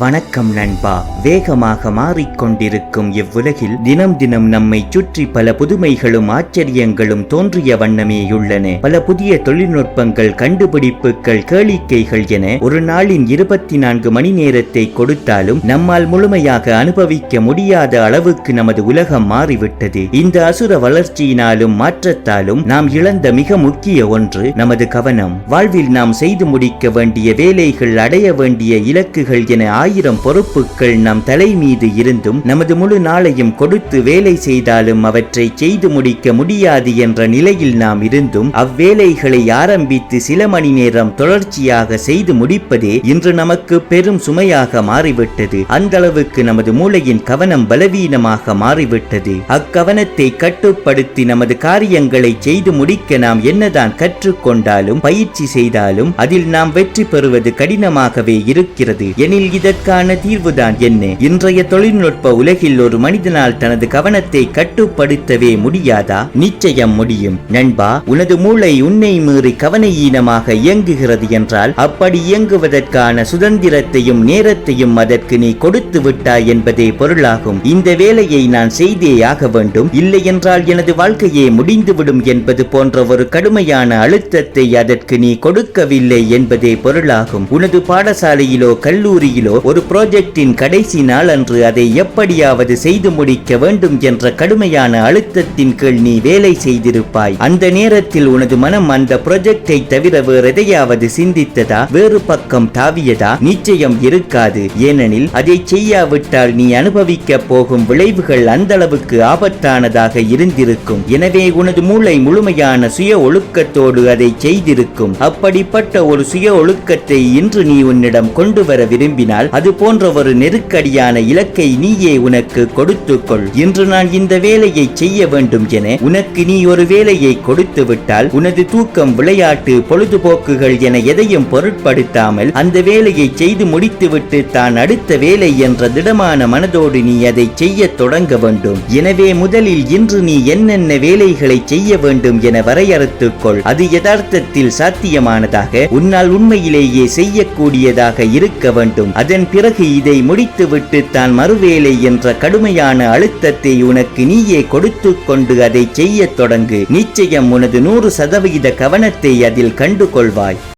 வணக்கம் நண்பா. வேகமாக மாறிக்கொண்டிருக்கும் இவ்வுலகில் தினம் தினம் நம்மை சுற்றி பல புதுமைகளும் ஆச்சரியங்களும் தோன்றிய வண்ணமேயுள்ளன பல புதிய தொழில்நுட்பங்கள் கண்டுபிடிப்புகள் கேளிக்கைகள் என ஒரு நாளின் இருபத்தி நான்கு மணி நேரத்தை கொடுத்தாலும் நம்மால் முழுமையாக அனுபவிக்க முடியாத அளவுக்கு நமது உலகம் மாறிவிட்டது. இந்த அசுர வளர்ச்சியினாலும் மாற்றத்தாலும் நாம் இழந்த மிக முக்கிய ஒன்று நமது கவனம். வாழ்வில் நாம் செய்து முடிக்க வேண்டிய வேலைகள் அடைய வேண்டிய இலக்குகள் என ஆயிரம் பொறுப்புகள் நம் தலை மீது இருந்தும் நமது முழு நாளையும் கொடுத்து வேலை செய்தாலும் அவற்றை செய்து முடிக்க முடியாது என்ற நிலையில் நாம் இருந்தும் அவ்வேலைகளை ஆரம்பித்து சில மணி நேரம் தொடர்ச்சியாக செய்து முடிப்பதே இன்று நமக்கு பெரும் சுமையாக மாறிவிட்டது. அந்த அளவுக்கு நமது மூளையின் கவனம் பலவீனமாக மாறிவிட்டது. அக்கவனத்தை கட்டுப்படுத்தி நமது காரியங்களை செய்து முடிக்க நாம் என்னதான் கற்றுக்கொண்டாலும் பயிற்சி செய்தாலும் அதில் நாம் வெற்றி பெறுவது கடினமாகவே இருக்கிறது. எனில் இதற்கு இதற்கான தீர்வுதான் என்ன? இன்றைய தொழில்நுட்ப உலகில் ஒரு மனிதனால் தனது கவனத்தை கட்டுப்படுத்தவே முடியாதா? நிச்சயம் முடியும். நண்பா உனது மூளை உன்னை மீறி கவனஈனமாக இயங்குகிறது என்றால் அப்படி இயங்குவதற்கான சுதந்திரத்தையும் நேரத்தையும் அதற்கு நீ கொடுத்து விட்டாய் என்பதே பொருளாகும். இந்த வேலையை நான் செய்தே ஆக வேண்டும். இல்லை என்றால் எனது வாழ்க்கையே முடிந்துவிடும் என்பது போன்ற ஒரு கடுமையான அழுத்தத்தை அதற்கு நீ கொடுக்கவில்லை என்பதே பொருளாகும். உனது பாடசாலையிலோ கல்லூரியிலோ ஒரு ப்ராஜெக்டின் கடைசி நாள் அன்று அதை எப்படியாவது செய்து முடிக்க வேண்டும் என்ற கடுமையான அழுத்தத்தின் கீழ் நீ வேலை செய்திருப்பாய். அந்த நேரத்தில் உனது மனம் அந்த ப்ராஜெக்டை தவிர வேறு எதையாவது சிந்தித்ததா? வேறு பக்கம் தாவியதா? நிச்சயம் இருக்காது. ஏனெனில் அதை செய்யாவிட்டால் நீ அனுபவிக்க போகும் விளைவுகள் அந்த அளவுக்கு ஆபத்தானதாக இருந்திருக்கும். எனவே உனது மூளை முழுமையான சுய ஒழுக்கத்தோடு அதை செய்திருக்கும். அப்படிப்பட்ட ஒரு சுய ஒழுக்கத்தை இன்று நீ உன்னிடம் கொண்டு வர விரும்பினால் அது போன்ற ஒரு நெருக்கடியான இலக்கை நீயே உனக்கு கொடுத்துக்கொள். இன்று நான் இந்த வேலையை செய்ய வேண்டும் என உனக்கு நீ ஒரு வேலையை கொடுத்து விட்டால் உனது தூக்கம் விளையாட்டு பொழுதுபோக்குகள் என எதையும் பொருட்படுத்தாமல் அந்த வேலையை செய்து முடித்துவிட்டு தான் அடுத்த வேலை என்ற திடமான மனதோடு நீ அதை செய்ய தொடங்க வேண்டும். எனவே முதலில் இன்று நீ என்னென்ன வேலைகளை செய்ய வேண்டும் என வரையறுத்துக்கொள். அது யதார்த்தத்தில் சாத்தியமானதாக உன்னால் உண்மையிலேயே செய்யக்கூடியதாக இருக்க வேண்டும். அதன் பிறகு இதை முடித்துவிட்டு தான் மறுவேலை என்ற கடுமையான அழுத்தத்தை உனக்கு நீயே கொடுத்து கொண்டு அதை செய்யத் தொடங்கு. நிச்சயம் உனது நூறு சதவிகித கவனத்தை அதில் கண்டு கொள்வாய்